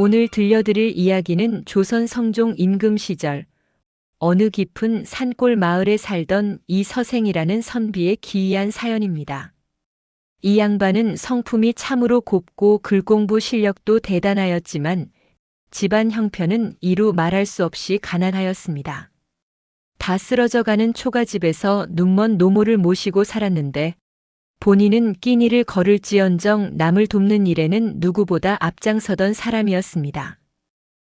오늘 들려드릴 이야기는 조선 성종 임금 시절 어느 깊은 산골 마을에 살던 이 서생이라는 선비의 기이한 사연입니다. 이 양반은 성품이 참으로 곱고 글공부 실력도 대단하였지만 집안 형편은 이루 말할 수 없이 가난하였습니다. 다 쓰러져가는 초가집에서 눈먼 노모를 모시고 살았는데 본인은 끼니를 걸을지언정 남을 돕는 일에는 누구보다 앞장서던 사람이었습니다.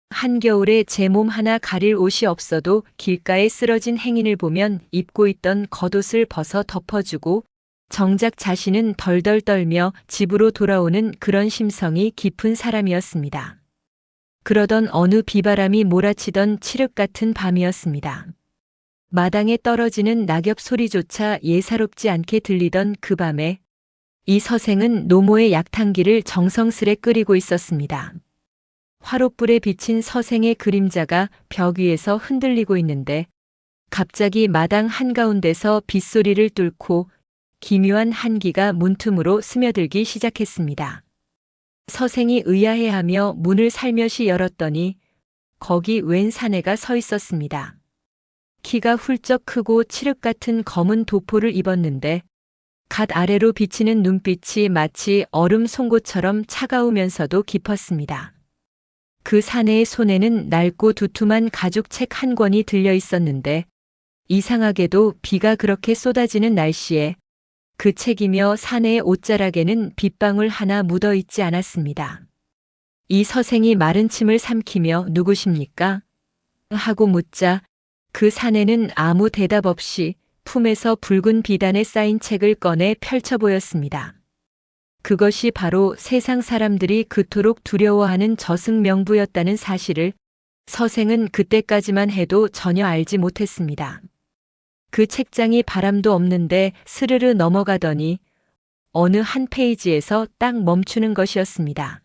한겨울에 제 몸 하나 가릴 옷이 없어도 길가에 쓰러진 행인을 보면 입고 있던 겉옷을 벗어 덮어주고 정작 자신은 덜덜 떨며 집으로 돌아오는 그런 심성이 깊은 사람이었습니다. 그러던 어느 비바람이 몰아치던 칠흑 같은 밤이었습니다. 마당에 떨어지는 낙엽 소리조차 예사롭지 않게 들리던 그 밤에 이 서생은 노모의 약탕기를 정성스레 끓이고 있었습니다. 화롯불에 비친 서생의 그림자가 벽 위에서 흔들리고 있는데 갑자기 마당 한가운데서 빗소리를 뚫고 기묘한 한기가 문틈으로 스며들기 시작했습니다. 서생이 의아해하며 문을 살며시 열었더니 거기 웬 사내가 서 있었습니다. 키가 훌쩍 크고 칠흑 같은 검은 도포를 입었는데 갓 아래로 비치는 눈빛이 마치 얼음 송곳처럼 차가우면서도 깊었습니다. 그 사내의 손에는 낡고 두툼한 가죽책 한 권이 들려 있었는데 이상하게도 비가 그렇게 쏟아지는 날씨에 그 책이며 사내의 옷자락에는 빗방울 하나 묻어 있지 않았습니다. 이 서생이 마른 침을 삼키며 누구십니까? 하고 묻자 그 사내는 아무 대답 없이 품에서 붉은 비단에 쌓인 책을 꺼내 펼쳐 보였습니다. 그것이 바로 세상 사람들이 그토록 두려워하는 저승명부였다는 사실을 서생은 그때까지만 해도 전혀 알지 못했습니다. 그 책장이 바람도 없는데 스르르 넘어가더니 어느 한 페이지에서 딱 멈추는 것이었습니다.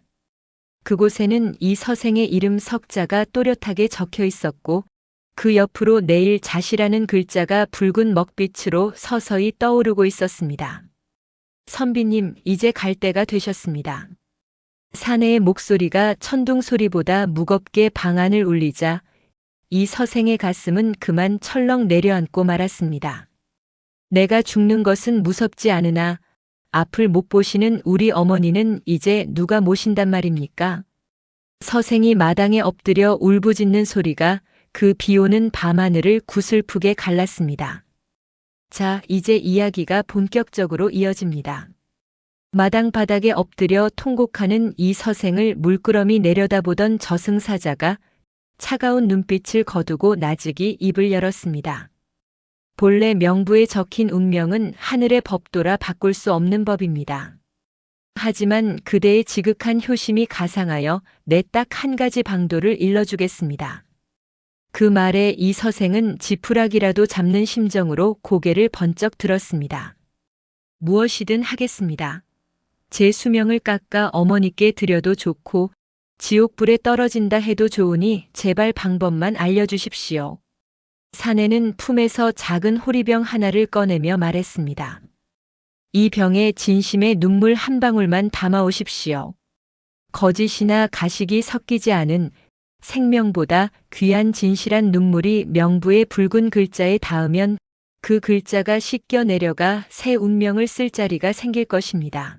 그곳에는 이 서생의 이름 석자가 또렷하게 적혀 있었고 그 옆으로 내일 자시라는 글자가 붉은 먹빛으로 서서히 떠오르고 있었습니다. 선비님, 이제 갈 때가 되셨습니다. 사내의 목소리가 천둥 소리보다 무겁게 방안을 울리자 이 서생의 가슴은 그만 철렁 내려앉고 말았습니다. 내가 죽는 것은 무섭지 않으나 앞을 못 보시는 우리 어머니는 이제 누가 모신단 말입니까? 서생이 마당에 엎드려 울부짖는 소리가 그 비오는 밤하늘을 구슬프게 갈랐습니다. 자, 이제 이야기가 본격적으로 이어집니다. 마당 바닥에 엎드려 통곡하는 이 서생을 물끄러미 내려다보던 저승사자가 차가운 눈빛을 거두고 나직이 입을 열었습니다. 본래 명부에 적힌 운명은 하늘의 법도라 바꿀 수 없는 법입니다. 하지만 그대의 지극한 효심이 가상하여 내 딱 한 가지 방도를 일러주겠습니다. 그 말에 이 서생은 지푸라기라도 잡는 심정으로 고개를 번쩍 들었습니다. 무엇이든 하겠습니다. 제 수명을 깎아 어머니께 드려도 좋고 지옥불에 떨어진다 해도 좋으니 제발 방법만 알려주십시오. 사내는 품에서 작은 호리병 하나를 꺼내며 말했습니다. 이 병에 진심의 눈물 한 방울만 담아오십시오. 거짓이나 가식이 섞이지 않은 생명보다 귀한 진실한 눈물이 명부의 붉은 글자에 닿으면 그 글자가 씻겨 내려가 새 운명을 쓸 자리가 생길 것입니다.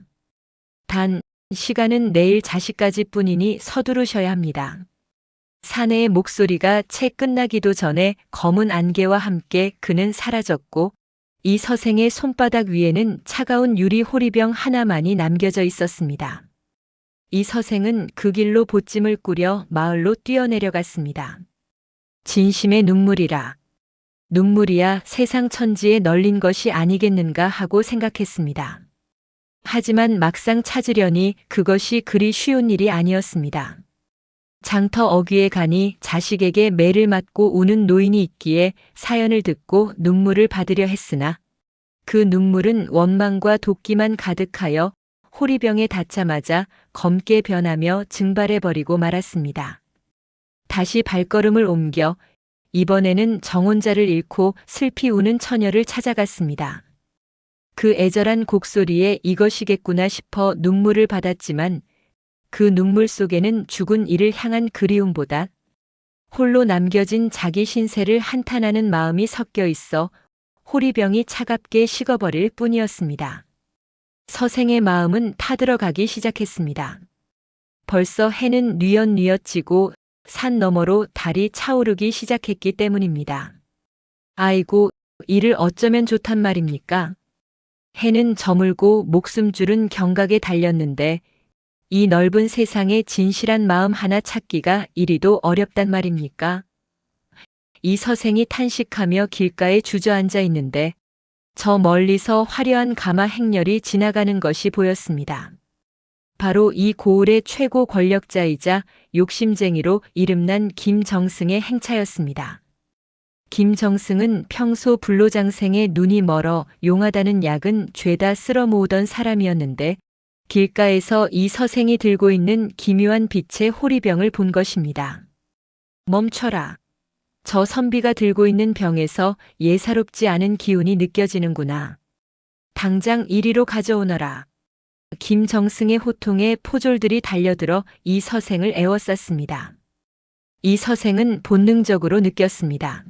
단, 시간은 내일 자식까지 뿐이니 서두르셔야 합니다. 사내의 목소리가 채 끝나기도 전에 검은 안개와 함께 그는 사라졌고 이 서생의 손바닥 위에는 차가운 유리 호리병 하나만이 남겨져 있었습니다. 이 서생은 그 길로 보찜을 꾸려 마을로 뛰어내려갔습니다. 진심의 눈물이라. 눈물이야 세상 천지에 널린 것이 아니겠는가 하고 생각했습니다. 하지만 막상 찾으려니 그것이 그리 쉬운 일이 아니었습니다. 장터 어귀에 가니 자식에게 매를 맞고 우는 노인이 있기에 사연을 듣고 눈물을 받으려 했으나 그 눈물은 원망과 도끼만 가득하여 호리병에 닿자마자 검게 변하며 증발해버리고 말았습니다. 다시 발걸음을 옮겨 이번에는 정혼자를 잃고 슬피 우는 처녀를 찾아갔습니다. 그 애절한 곡소리에 이것이겠구나 싶어 눈물을 받았지만 그 눈물 속에는 죽은 이를 향한 그리움보다 홀로 남겨진 자기 신세를 한탄하는 마음이 섞여 있어 호리병이 차갑게 식어버릴 뿐이었습니다. 서생의 마음은 타들어가기 시작했습니다. 벌써 해는 뉘엿뉘엿 지고 산 너머로 달이 차오르기 시작했기 때문입니다. 아이고, 이를 어쩌면 좋단 말입니까? 해는 저물고 목숨줄은 경각에 달렸는데 이 넓은 세상에 진실한 마음 하나 찾기가 이리도 어렵단 말입니까? 이 서생이 탄식하며 길가에 주저앉아 있는데 저 멀리서 화려한 가마 행렬이 지나가는 것이 보였습니다. 바로 이 고을의 최고 권력자이자 욕심쟁이로 이름난 김정승의 행차였습니다. 김정승은 평소 불로장생의 눈이 멀어 용하다는 약은 죄다 쓸어 모으던 사람이었는데 길가에서 이 서생이 들고 있는 기묘한 빛의 호리병을 본 것입니다. 멈춰라. 저 선비가 들고 있는 병에서 예사롭지 않은 기운이 느껴지는구나. 당장 이리로 가져오너라. 김정승의 호통에 포졸들이 달려들어 이 서생을 애워쌌습니다. 이 서생은 본능적으로 느꼈습니다.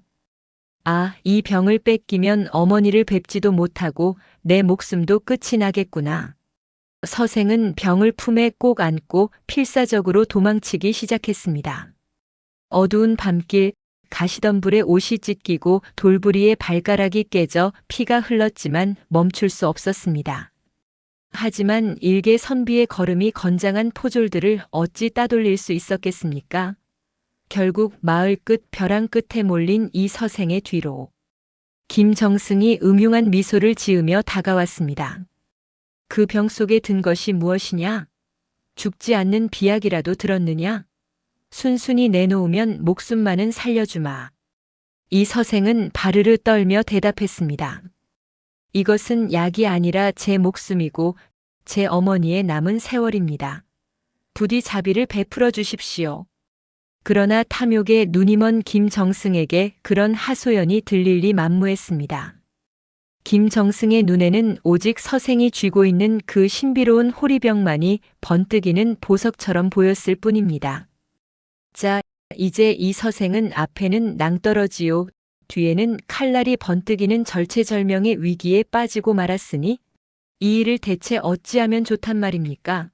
아, 이 병을 뺏기면 어머니를 뵙지도 못하고 내 목숨도 끝이 나겠구나. 서생은 병을 품에 꼭 안고 필사적으로 도망치기 시작했습니다. 어두운 밤길, 가시덤불에 옷이 찢기고 돌부리에 발가락이 깨져 피가 흘렀지만 멈출 수 없었습니다. 하지만 일개 선비의 걸음이 건장한 포졸들을 어찌 따돌릴 수 있었겠습니까? 결국 마을 끝 벼랑 끝에 몰린 이 서생의 뒤로 김정승이 음흉한 미소를 지으며 다가왔습니다. 그 병 속에 든 것이 무엇이냐? 죽지 않는 비약이라도 들었느냐? 순순히 내놓으면 목숨만은 살려주마. 이 서생은 바르르 떨며 대답했습니다. 이것은 약이 아니라 제 목숨이고 제 어머니의 남은 세월입니다. 부디 자비를 베풀어 주십시오. 그러나 탐욕에 눈이 먼 김정승에게 그런 하소연이 들릴 리 만무했습니다. 김정승의 눈에는 오직 서생이 쥐고 있는 그 신비로운 호리병만이 번뜩이는 보석처럼 보였을 뿐입니다. 자, 이제 이 서생은 앞에는 낭떠러지요, 뒤에는 칼날이 번뜩이는 절체절명의 위기에 빠지고 말았으니 이 일을 대체 어찌하면 좋단 말입니까?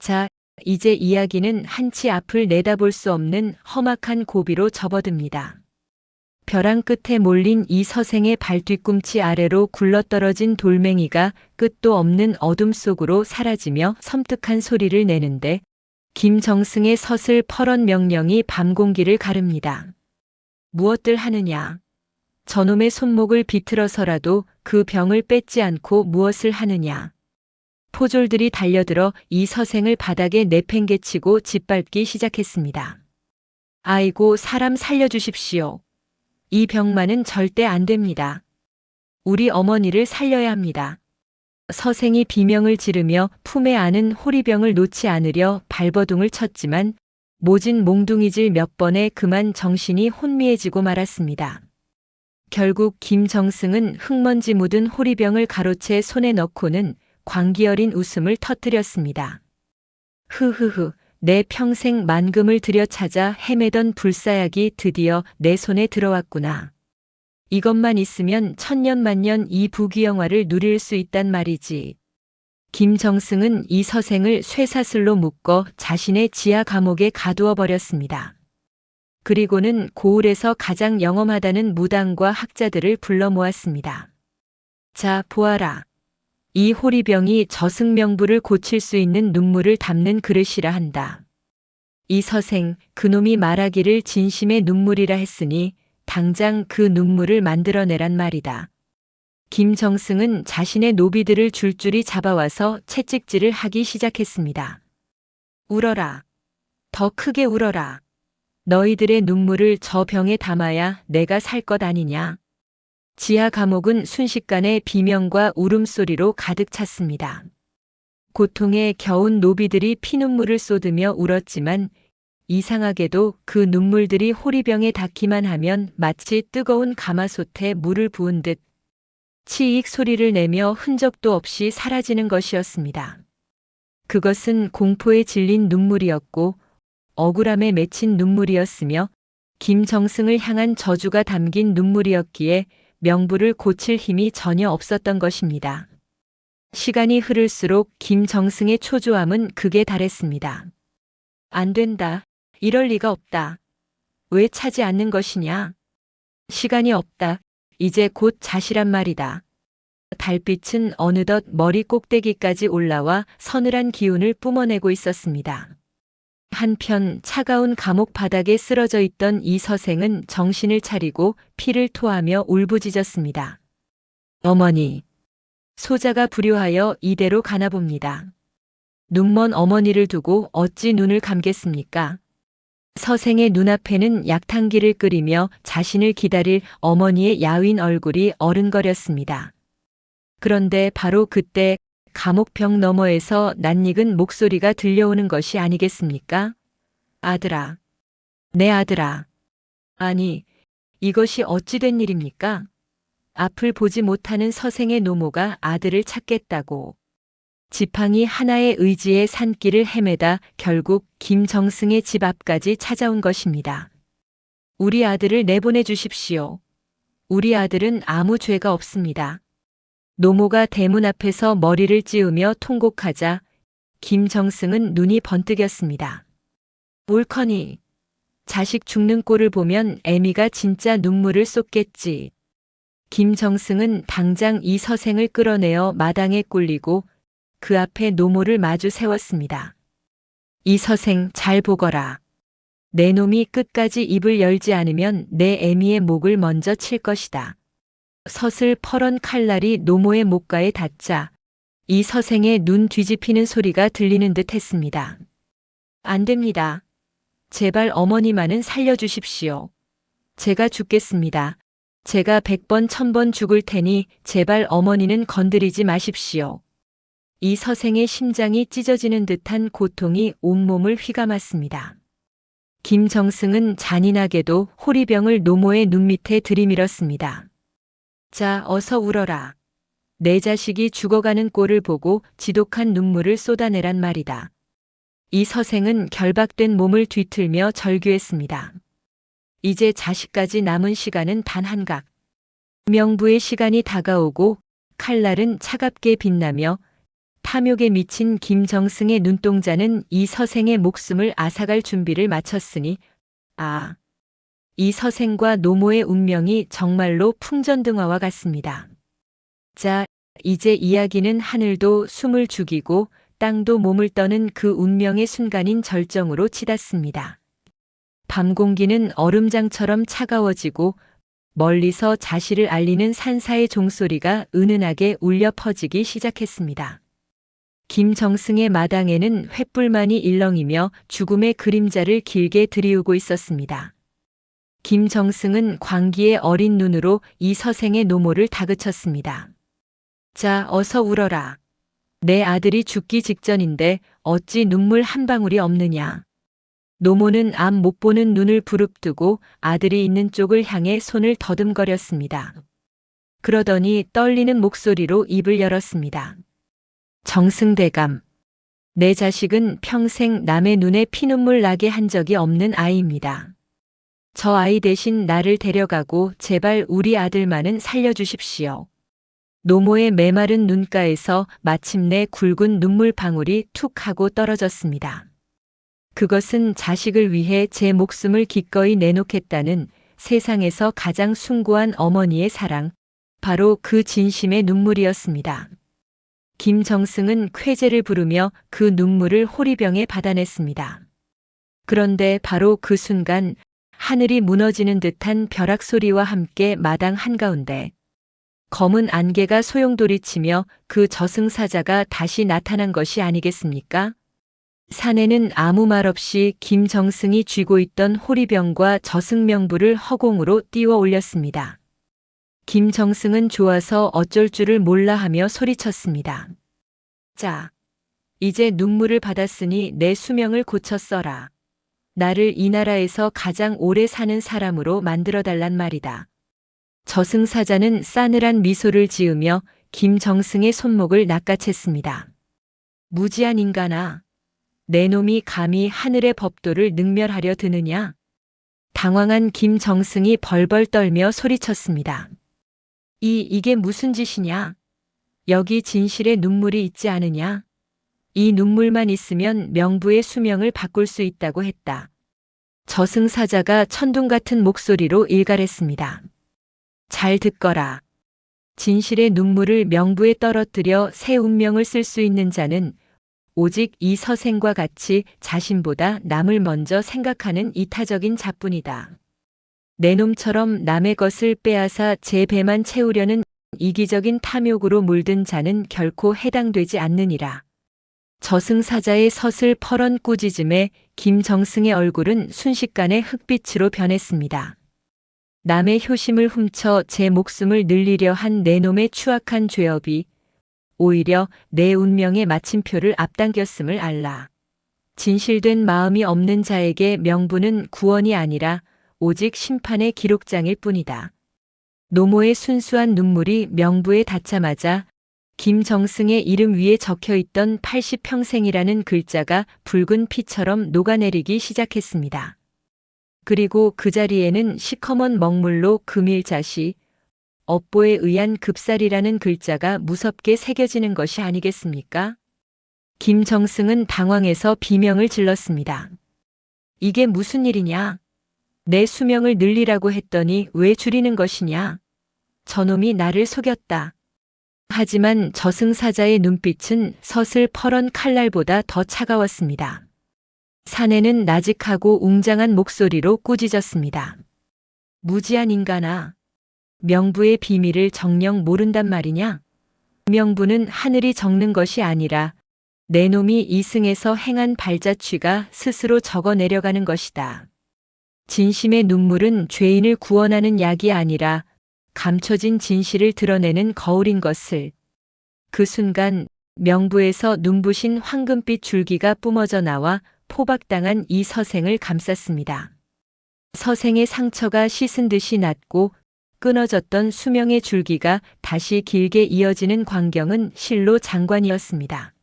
자, 이제 이야기는 한치 앞을 내다볼 수 없는 험악한 고비로 접어듭니다. 벼랑 끝에 몰린 이 서생의 발뒤꿈치 아래로 굴러떨어진 돌멩이가 끝도 없는 어둠 속으로 사라지며 섬뜩한 소리를 내는데 김정승의 서슬 퍼런 명령이 밤 공기를 가릅니다. 무엇들 하느냐? 저놈의 손목을 비틀어서라도 그 병을 뺏지 않고 무엇을 하느냐? 포졸들이 달려들어 이 서생을 바닥에 내팽개치고 짓밟기 시작했습니다. 아이고, 사람 살려주십시오. 이 병만은 절대 안 됩니다. 우리 어머니를 살려야 합니다. 서생이 비명을 지르며 품에 안은 호리병을 놓지 않으려 발버둥을 쳤지만 모진 몽둥이질 몇 번에 그만 정신이 혼미해지고 말았습니다. 결국 김정승은 흙먼지 묻은 호리병을 가로채 손에 넣고는 광기 어린 웃음을 터뜨렸습니다. 흐흐흐, 내 평생 만금을 들여 찾아 헤매던 불사약이 드디어 내 손에 들어왔구나. 이것만 있으면 천년만년 이 부귀영화를 누릴 수 있단 말이지. 김정승은 이 서생을 쇠사슬로 묶어 자신의 지하 감옥에 가두어 버렸습니다. 그리고는 고을에서 가장 영험하다는 무당과 학자들을 불러 모았습니다. 자, 보아라. 이 호리병이 저승명부를 고칠 수 있는 눈물을 담는 그릇이라 한다. 이 서생, 그놈이 말하기를 진심의 눈물이라 했으니 당장 그 눈물을 만들어내란 말이다. 김정승은 자신의 노비들을 줄줄이 잡아와서 채찍질을 하기 시작했습니다. 울어라. 더 크게 울어라. 너희들의 눈물을 저 병에 담아야 내가 살 것 아니냐. 지하 감옥은 순식간에 비명과 울음소리로 가득 찼습니다. 고통에 겨운 노비들이 피눈물을 쏟으며 울었지만 이상하게도 그 눈물들이 호리병에 닿기만 하면 마치 뜨거운 가마솥에 물을 부은 듯 치익 소리를 내며 흔적도 없이 사라지는 것이었습니다. 그것은 공포에 질린 눈물이었고 억울함에 맺힌 눈물이었으며 김정승을 향한 저주가 담긴 눈물이었기에 명부를 고칠 힘이 전혀 없었던 것입니다. 시간이 흐를수록 김정승의 초조함은 극에 달했습니다. 안 된다. 이럴 리가 없다. 왜 차지 않는 것이냐? 시간이 없다. 이제 곧 자시란 말이다. 달빛은 어느덧 머리 꼭대기까지 올라와 서늘한 기운을 뿜어내고 있었습니다. 한편 차가운 감옥 바닥에 쓰러져 있던 이 서생은 정신을 차리고 피를 토하며 울부짖었습니다. 어머니. 소자가 불효하여 이대로 가나 봅니다. 눈먼 어머니를 두고 어찌 눈을 감겠습니까? 서생의 눈앞에는 약탕기를 끓이며 자신을 기다릴 어머니의 야윈 얼굴이 어른거렸습니다. 그런데 바로 그때 감옥벽 너머에서 낯익은 목소리가 들려오는 것이 아니겠습니까? 아들아. 내 아들아. 아니, 이것이 어찌된 일입니까? 앞을 보지 못하는 서생의 노모가 아들을 찾겠다고. 지팡이 하나의 의지의 산길을 헤매다 결국 김정승의 집 앞까지 찾아온 것입니다. 우리 아들을 내보내 주십시오. 우리 아들은 아무 죄가 없습니다. 노모가 대문 앞에서 머리를 찌우며 통곡하자 김정승은 눈이 번뜩였습니다. 옳거니 자식 죽는 꼴을 보면 애미가 진짜 눈물을 쏟겠지. 김정승은 당장 이 서생을 끌어내어 마당에 꿀리고 그 앞에 노모를 마주 세웠습니다. 이 서생 잘 보거라. 내 놈이 끝까지 입을 열지 않으면 내 애미의 목을 먼저 칠 것이다. 서슬 퍼런 칼날이 노모의 목가에 닿자 이 서생의 눈 뒤집히는 소리가 들리는 듯 했습니다. 안 됩니다. 제발 어머니만은 살려주십시오. 제가 죽겠습니다. 제가 백번 천 번 죽을 테니 제발 어머니는 건드리지 마십시오. 이 서생의 심장이 찢어지는 듯한 고통이 온몸을 휘감았습니다. 김정승은 잔인하게도 호리병을 노모의 눈 밑에 들이밀었습니다. 자, 어서 울어라. 내 자식이 죽어가는 꼴을 보고 지독한 눈물을 쏟아내란 말이다. 이 서생은 결박된 몸을 뒤틀며 절규했습니다. 이제 자식까지 남은 시간은 단 한각. 명부의 시간이 다가오고 칼날은 차갑게 빛나며 탐욕에 미친 김정승의 눈동자는 이 서생의 목숨을 앗아갈 준비를 마쳤으니 아, 이 서생과 노모의 운명이 정말로 풍전등화와 같습니다. 자, 이제 이야기는 하늘도 숨을 죽이고 땅도 몸을 떠는 그 운명의 순간인 절정으로 치닫습니다. 밤 공기는 얼음장처럼 차가워지고 멀리서 자시를 알리는 산사의 종소리가 은은하게 울려 퍼지기 시작했습니다. 김정승의 마당에는 횃불만이 일렁이며 죽음의 그림자를 길게 들이우고 있었습니다. 김정승은 광기의 어린 눈으로 이 서생의 노모를 다그쳤습니다. 자, 어서 울어라. 내 아들이 죽기 직전인데 어찌 눈물 한 방울이 없느냐. 노모는 앞 못 보는 눈을 부릅뜨고 아들이 있는 쪽을 향해 손을 더듬거렸습니다. 그러더니 떨리는 목소리로 입을 열었습니다. 정승대감. 내 자식은 평생 남의 눈에 피눈물 나게 한 적이 없는 아이입니다. 저 아이 대신 나를 데려가고 제발 우리 아들만은 살려주십시오. 노모의 메마른 눈가에서 마침내 굵은 눈물 방울이 툭 하고 떨어졌습니다. 그것은 자식을 위해 제 목숨을 기꺼이 내놓겠다는 세상에서 가장 숭고한 어머니의 사랑, 바로 그 진심의 눈물이었습니다. 김정승은 쾌제를 부르며 그 눈물을 호리병에 받아냈습니다. 그런데 바로 그 순간 하늘이 무너지는 듯한 벼락 소리와 함께 마당 한가운데 검은 안개가 소용돌이치며 그 저승사자가 다시 나타난 것이 아니겠습니까? 산에는 아무 말 없이 김정승이 쥐고 있던 호리병과 저승명부를 허공으로 띄워 올렸습니다. 김정승은 좋아서 어쩔 줄을 몰라 하며 소리쳤습니다. 자, 이제 눈물을 받았으니 내 수명을 고쳐 써라. 나를 이 나라에서 가장 오래 사는 사람으로 만들어 달란 말이다. 저승사자는 싸늘한 미소를 지으며 김정승의 손목을 낚아챘습니다. 무지한 인간아. 내 놈이 감히 하늘의 법도를 능멸하려 드느냐? 당황한 김정승이 벌벌 떨며 소리쳤습니다. 이, 이게 무슨 짓이냐? 여기 진실의 눈물이 있지 않으냐? 이 눈물만 있으면 명부의 수명을 바꿀 수 있다고 했다. 저승사자가 천둥 같은 목소리로 일갈했습니다. 잘 듣거라. 진실의 눈물을 명부에 떨어뜨려 새 운명을 쓸 수 있는 자는 오직 이 서생과 같이 자신보다 남을 먼저 생각하는 이타적인 자뿐이다. 내 놈처럼 남의 것을 빼앗아 제 배만 채우려는 이기적인 탐욕으로 물든 자는 결코 해당되지 않느니라. 저승사자의 서슬 퍼런 꾸짖음에 김정승의 얼굴은 순식간에 흑빛으로 변했습니다. 남의 효심을 훔쳐 제 목숨을 늘리려 한 내 놈의 추악한 죄업이 오히려 내 운명의 마침표를 앞당겼음을 알라. 진실된 마음이 없는 자에게 명부는 구원이 아니라 오직 심판의 기록장일 뿐이다. 노모의 순수한 눈물이 명부에 닿자마자 김정승의 이름 위에 적혀 있던 80평생이라는 글자가 붉은 피처럼 녹아내리기 시작했습니다. 그리고 그 자리에는 시커먼 먹물로 금일자시, 업보에 의한 급살이라는 글자가 무섭게 새겨지는 것이 아니겠습니까? 김정승은 당황해서 비명을 질렀습니다. 이게 무슨 일이냐? 내 수명을 늘리라고 했더니 왜 줄이는 것이냐? 저놈이 나를 속였다. 하지만 저승사자의 눈빛은 서슬 퍼런 칼날보다 더 차가웠습니다. 사내는 나직하고 웅장한 목소리로 꾸짖었습니다. 무지한 인간아. 명부의 비밀을 정녕 모른단 말이냐? 명부는 하늘이 적는 것이 아니라 내 놈이 이승에서 행한 발자취가 스스로 적어 내려가는 것이다. 진심의 눈물은 죄인을 구원하는 약이 아니라 감춰진 진실을 드러내는 거울인 것을. 그 순간 명부에서 눈부신 황금빛 줄기가 뿜어져 나와 포박당한 이 서생을 감쌌습니다. 서생의 상처가 씻은 듯이 났고 끊어졌던 수명의 줄기가 다시 길게 이어지는 광경은 실로 장관이었습니다.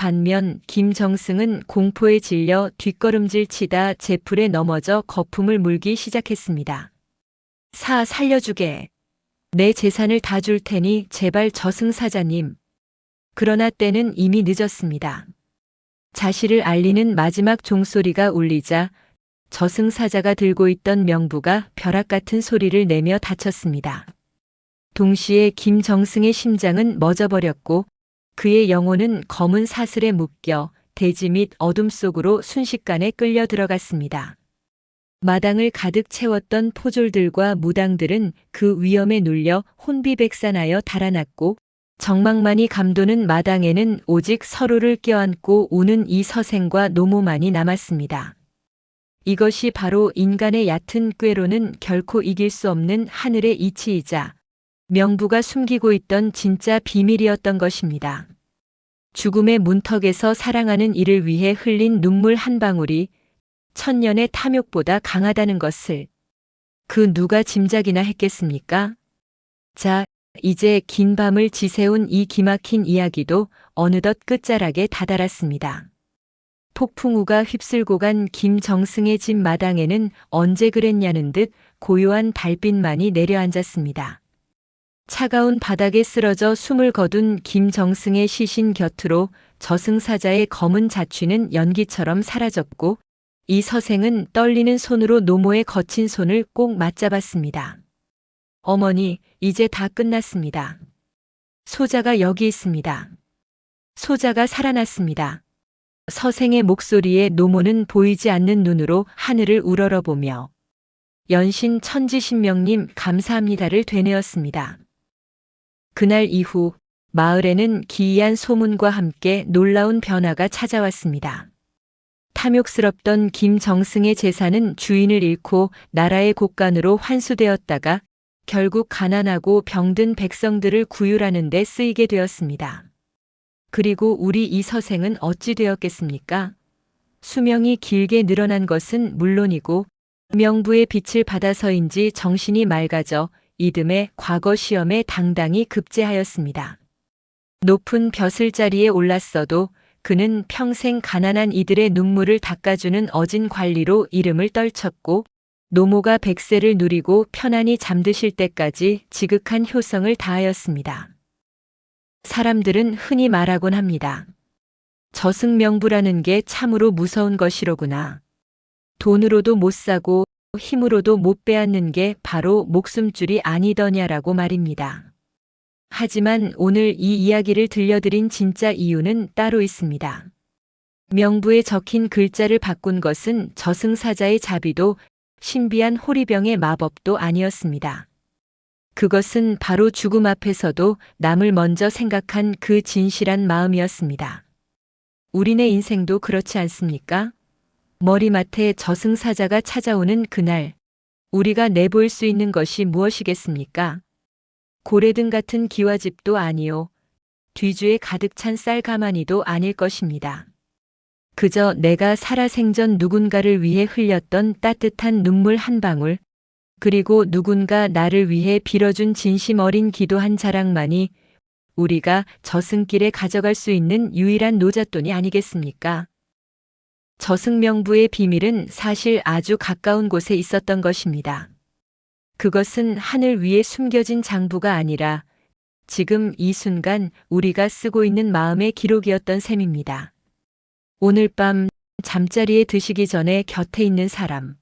반면 김정승은 공포에 질려 뒷걸음질 치다 제풀에 넘어져 거품을 물기 시작했습니다. 사 살려주게. 내 재산을 다 줄 테니 제발 저승 사자님. 그러나 때는 이미 늦었습니다. 자신을 알리는 마지막 종소리가 울리자 저승 사자가 들고 있던 명부가 벼락 같은 소리를 내며 다쳤습니다. 동시에 김정승의 심장은 멎어버렸고 그의 영혼은 검은 사슬에 묶여 대지 및 어둠 속으로 순식간에 끌려 들어갔습니다. 마당을 가득 채웠던 포졸들과 무당들은 그 위험에 눌려 혼비백산하여 달아났고 정막만이 감도는 마당에는 오직 서로를 껴안고 우는 이 서생과 노모만이 남았습니다. 이것이 바로 인간의 얕은 꾀로는 결코 이길 수 없는 하늘의 이치이자 명부가 숨기고 있던 진짜 비밀이었던 것입니다. 죽음의 문턱에서 사랑하는 이를 위해 흘린 눈물 한 방울이 천년의 탐욕보다 강하다는 것을 그 누가 짐작이나 했겠습니까? 자, 이제 긴 밤을 지새운 이 기막힌 이야기도 어느덧 끝자락에 다다랐습니다. 폭풍우가 휩쓸고 간 김정승의 집 마당에는 언제 그랬냐는 듯 고요한 달빛만이 내려앉았습니다. 차가운 바닥에 쓰러져 숨을 거둔 김정승의 시신 곁으로 저승사자의 검은 자취는 연기처럼 사라졌고 이 서생은 떨리는 손으로 노모의 거친 손을 꼭 맞잡았습니다. 어머니, 이제 다 끝났습니다. 소자가 여기 있습니다. 소자가 살아났습니다. 서생의 목소리에 노모는 보이지 않는 눈으로 하늘을 우러러보며 연신 천지신명님 감사합니다를 되뇌었습니다. 그날 이후 마을에는 기이한 소문과 함께 놀라운 변화가 찾아왔습니다. 탐욕스럽던 김정승의 재산은 주인을 잃고 나라의 곳간으로 환수되었다가 결국 가난하고 병든 백성들을 구휼하는 데 쓰이게 되었습니다. 그리고 우리 이 서생은 어찌 되었겠습니까? 수명이 길게 늘어난 것은 물론이고 명부의 빛을 받아서인지 정신이 맑아져 이듬해 과거 시험에 당당히 급제하였습니다. 높은 벼슬 자리에 올랐어도 그는 평생 가난한 이들의 눈물을 닦아주는 어진 관리로 이름을 떨쳤고 노모가 백세를 누리고 편안히 잠드실 때까지 지극한 효성을 다하였습니다. 사람들은 흔히 말하곤 합니다. 저승명부라는 게 참으로 무서운 것이로구나. 돈으로도 못 사고 힘으로도 못 빼앗는 게 바로 목숨줄이 아니더냐라고 말입니다. 하지만 오늘 이 이야기를 들려드린 진짜 이유는 따로 있습니다. 명부에 적힌 글자를 바꾼 것은 저승사자의 자비도 신비한 호리병의 마법도 아니었습니다. 그것은 바로 죽음 앞에서도 남을 먼저 생각한 그 진실한 마음이었습니다. 우리네 인생도 그렇지 않습니까? 머리맡에 저승사자가 찾아오는 그날, 우리가 내볼 수 있는 것이 무엇이겠습니까? 고래등 같은 기와집도 아니요. 뒤주에 가득 찬 쌀 가마니도 아닐 것입니다. 그저 내가 살아생전 누군가를 위해 흘렸던 따뜻한 눈물 한 방울, 그리고 누군가 나를 위해 빌어준 진심 어린 기도 한 자락만이 우리가 저승길에 가져갈 수 있는 유일한 노잣돈이 아니겠습니까? 저승명부의 비밀은 사실 아주 가까운 곳에 있었던 것입니다. 그것은 하늘 위에 숨겨진 장부가 아니라 지금 이 순간 우리가 쓰고 있는 마음의 기록이었던 셈입니다. 오늘 밤 잠자리에 드시기 전에 곁에 있는 사람.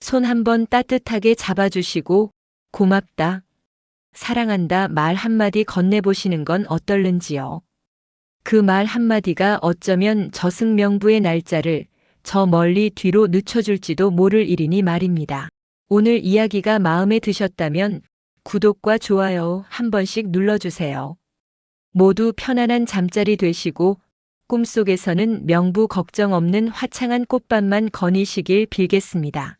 손 한번 따뜻하게 잡아주시고 고맙다. 사랑한다 말 한마디 건네보시는 건 어떨는지요. 그 말 한마디가 어쩌면 저승명부의 날짜를 저 멀리 뒤로 늦춰줄지도 모를 일이니 말입니다. 오늘 이야기가 마음에 드셨다면 구독과 좋아요 한 번씩 눌러주세요. 모두 편안한 잠자리 되시고 꿈속에서는 명부 걱정 없는 화창한 꽃밤만 거니시길 빌겠습니다.